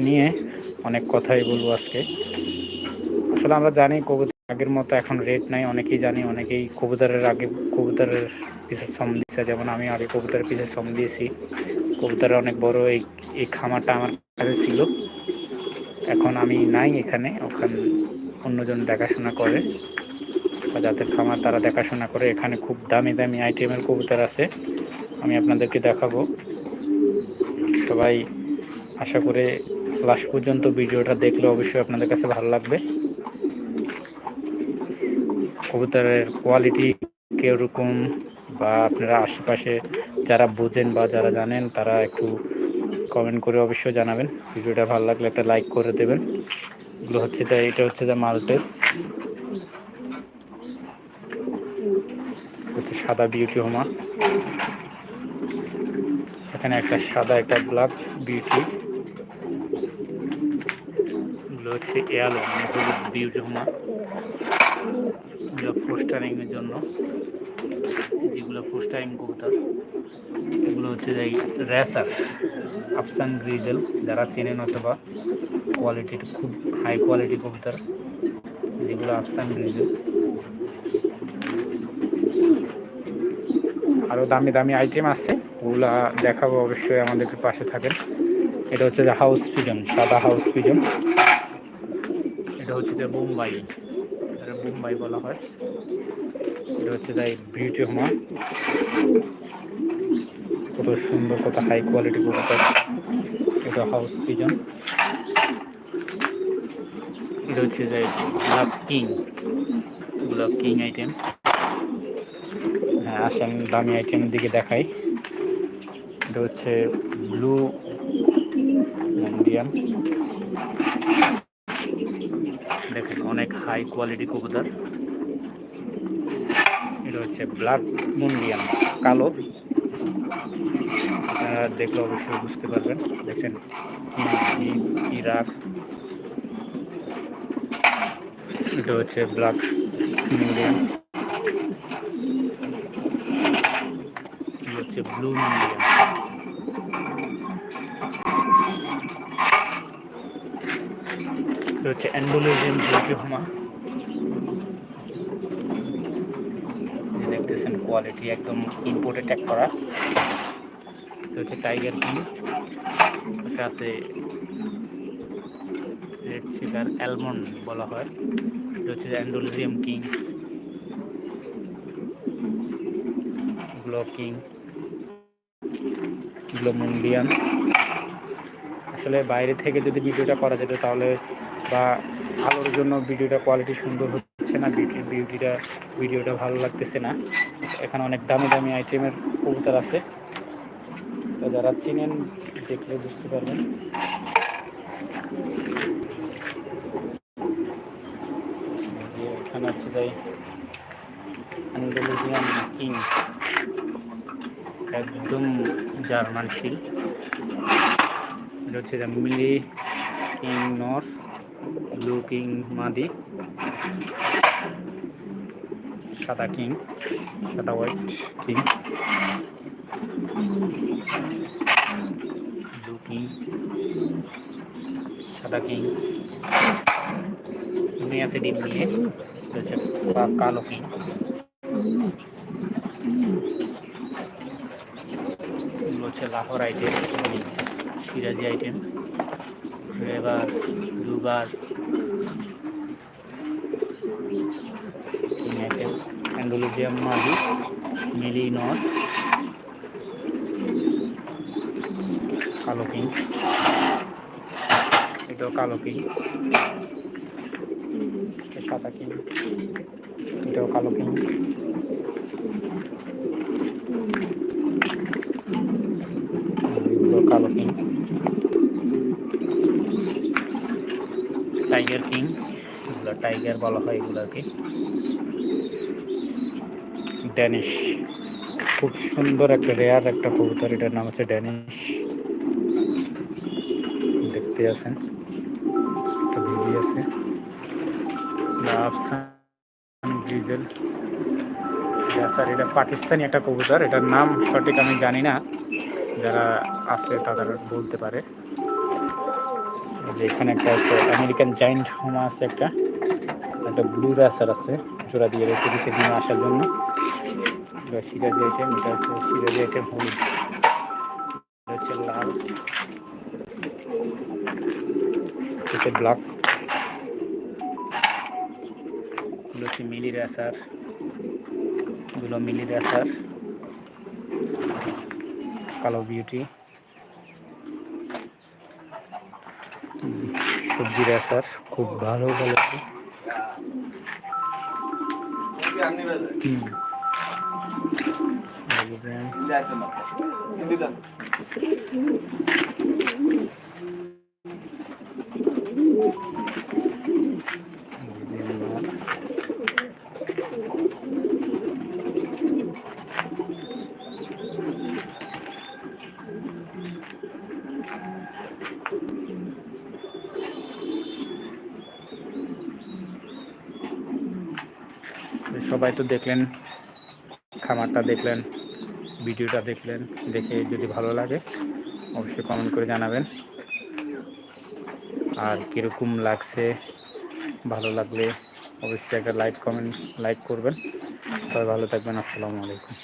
নিয়ে অনেক কথাই বলব আজকে। আসলে আমরা জানি কবুতর আগের মতো এখন রেট নাই, অনেকেই জানি, অনেকেই কবুতরের আগে, কবুতরের পিসের সম দিচ্ছে যেমন আমি আগে কবুতরের পিসের সম দিয়েছি কবুতরের অনেক বড়, এই এই খামারটা আমার কাছে ছিল। এখন আমি নাই এখানে, ওখানে অন্যজন দেখাশোনা করে। বা যাদের খামার তারা দেখাশোনা করে। এখানে খুব দামি দামি আইটেমের কবুতর আছে, আমি আপনাদেরকে দেখাবো। সবাই আশা করে লাস্ট পর্যন্ত ভিডিওটা দেখলে অবশ্যই আপনাদের কাছে ভালো লাগবে। কবুতরের কোয়ালিটি কীরকম বা আপনারা আশেপাশে যারা বোঝেন বা যারা জানেন, তারা একটু কমেন্ট করে অবশ্যই জানাবেন। ভিডিওটা ভালো লাগলে একটা লাইক করে দেবেন। এগুলো হচ্ছে যে, এটা হচ্ছে যে মালটেস। হচ্ছে সাদা বিউটি হোমা। এখানে একটা সাদা একটা ব্ল্যাক বিউটি এগুলো হচ্ছে এয়ালো মানে বিউটি হোমা। এগুলো পোস্টারিং জন্য। যেগুলো পোস্টারিং কবুতর। এগুলো হচ্ছে যে র্যাসার আফসান গ্রিজেল যারা চেনেন অথবা কোয়ালিটির খুব হাই কোয়ালিটি কবুতর, যেগুলো আফসান গ্রিজেল আরও দামি দামি আইটেম আছে, ওগুলা দেখাবো অবশ্যই, আমাদের পাশে থাকেন। এটা হচ্ছে যে হাউস পিজন সাদা হাউস পিজন এটা হচ্ছে যে বোম্বাই এটা বোম্বাই বলা হয়। এটা হচ্ছে যে বিউটি হোমা কত সুন্দর, কত হাই কোয়ালিটি এটা হাউস পিজন এটা হচ্ছে যে black king black king item হ্যাঁ আসেন, দামি আইটেমের দিকে দেখাই। এটা হচ্ছে ব্লু ইন্ডিয়ান দেখেন, অনেক হাই কোয়ালিটি কবুতর। এটা হচ্ছে ব্ল্যাক মুন্ডিয়ান কালো। দেখলে অবশ্যই বুঝতে পারবেন। দেখেন ইরাক এটা হচ্ছে ব্ল্যাক মুন্ডিয়ান হচ্ছে ব্লু মিডিয়াম হচ্ছে অ্যান্ডোলোজিয়াম বিউটিহুমা দেখতেছেন কোয়ালিটি একদম ইম্পোর্টে ট্যাগ করা। হচ্ছে টাইগার কিং এটা আছে রেড চিকার অ্যালমন্ড বলা হয়। এটা হচ্ছে অ্যান্ডোলোজিয়াম কিং ব্লকিং গ্লোমুন্ডিয়ান আসলে বাইরে থেকে যদি ভিডিওটা করা যেত তাহলে বা আলোর জন্য ভিডিওটা কোয়ালিটি সুন্দর হচ্ছে না বিউটি বিউটিটা ভিডিওটা ভালো লাগতেছে না। এখানে অনেক দামি দামি আইটেমের কবুতর আছে। তো যারা চিনেন, দেখলে বুঝতে পারবেন। এখানে হচ্ছে একদম জার্মান শিল। হচ্ছে মিলি কিং নর ব্লু কিং মাদি। সাদা কিং, সাদা হোয়াইট কিং। ব্লু কিং সাদা কিং। তুমি আছে ডিম নিয়ে হচ্ছে কালো কিং। হচ্ছে লাহোর আইটেম, সিরাজি আইটেম। এবার দুবার। অ্যান্ডোলোজিয়াম মাদি মিলি নট, কালো কিং। এটাও কালো কিং। সাদা কিং। এটাও কালো কিং। কালো কিং। টাইগার কিং এগুলো টাইগার বলা হয় এগুলোকে। ড্যানিশ খুব সুন্দর একটা রেয়ার একটা কবুতর, এটার নাম হচ্ছে ড্যানিশ দেখতে আছেন? একটা বিবি আছে। স্যার, এটা পাকিস্তানি একটা কবুতর, এটার নাম সঠিক আমি জানি না। যারা আছে তারা বলতে পারে। যে এখানে একটা আছে, আমেরিকান জাইন্ট হোমা আছে একটা। একটা ব্লু রাসার আছে, জোড়া দিয়ে রেখে দিয়েছে ডিমে আসার জন্য। এটা সিরাজি আইটেম, এটা হচ্ছে সিরাজি আইটেম হলুদ। এটা হচ্ছে লাল। হচ্ছে ব্ল্যাক। এগুলো হচ্ছে মিলি রেসার। এগুলো মিলি রেসার। কালো বিউটি। সবজি রেসার খুব ভালো ভালো হুম। দেখবেন। সবাই তো দেখলেন খামারটা দেখলেন, ভিডিওটা দেখলেন, দেখে যদি ভালো লাগে, অবশ্যই কমেন্ট করে জানাবেন। আর কীরকম লাগছে, ভালো লাগলে অবশ্যই একটা লাইক কমেন্ট লাইক করবেন। সবাই ভালো থাকবেন, আসসালামু আলাইকুম।